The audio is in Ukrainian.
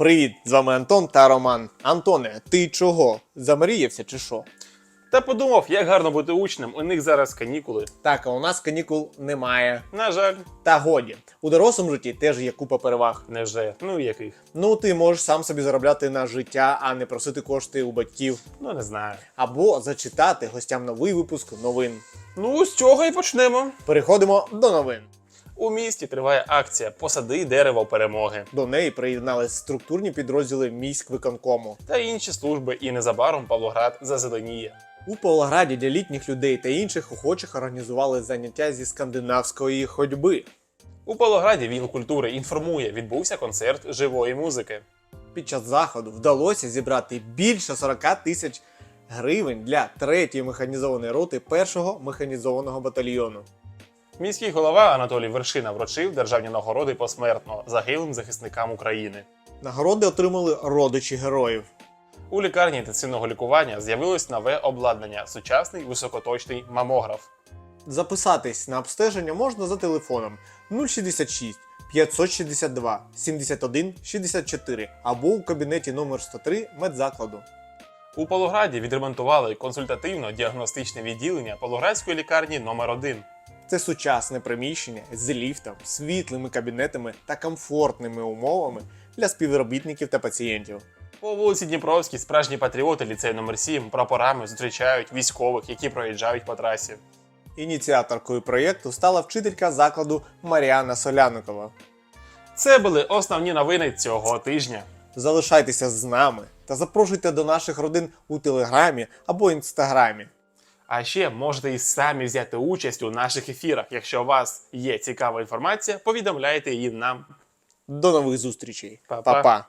Привіт, з вами Антон та Роман. Антоне, ти чого? Замріявся чи що? Та подумав, як гарно бути учнем, у них зараз канікули. Так, а у нас канікул немає. На жаль, Та годі. У дорослому житті теж є купа переваг. невже. Ну яких? Ну, ти можеш сам собі заробляти на життя, а не просити кошти у батьків. Ну не знаю. Або зачитати гостям новий випуск новин. Ну, з цього і почнемо. Переходимо до новин. У місті триває акція Посади дерево перемоги До неї приєднались структурні підрозділи міськвиконкому. та інші служби, і незабаром Павлоград зазеленіє. У Павлограді для літніх людей та інших охочих організували заняття зі скандинавської ходьби. У Павлограді відділ культури інформує, відбувся концерт живої музики. Під час заходу вдалося зібрати більше 40 тисяч гривень для третьої механізованої роти першого механізованого батальйону. Міський голова Анатолій Вершина вручив державні нагороди посмертно загиблим захисникам України. Нагороди отримали родичі героїв. У лікарні інтенсивного лікування з'явилось нове обладнання сучасний високоточний мамограф. Записатись на обстеження можна за телефоном 066 562 71 64 або у кабінеті номер 103 медзакладу. У Павлограді відремонтували консультативно-діагностичне відділення Павлоградської лікарні номер 1 Це сучасне приміщення з ліфтом, світлими кабінетами та комфортними умовами для співробітників та пацієнтів. По вулиці Дніпровській справжні патріоти ліцею номер 7 прапорами зустрічають військових, які проїжджають по трасі. Ініціаторкою проєкту стала вчителька закладу Маріана Соляникова. Це були основні новини цього тижня. Залишайтеся з нами та запрошуйте до наших родин у телеграмі або інстаграмі. А ще можете і самі взяти участь у наших ефірах. Якщо у вас є цікава інформація, повідомляйте її нам. До нових зустрічей. Па-па. Па-па.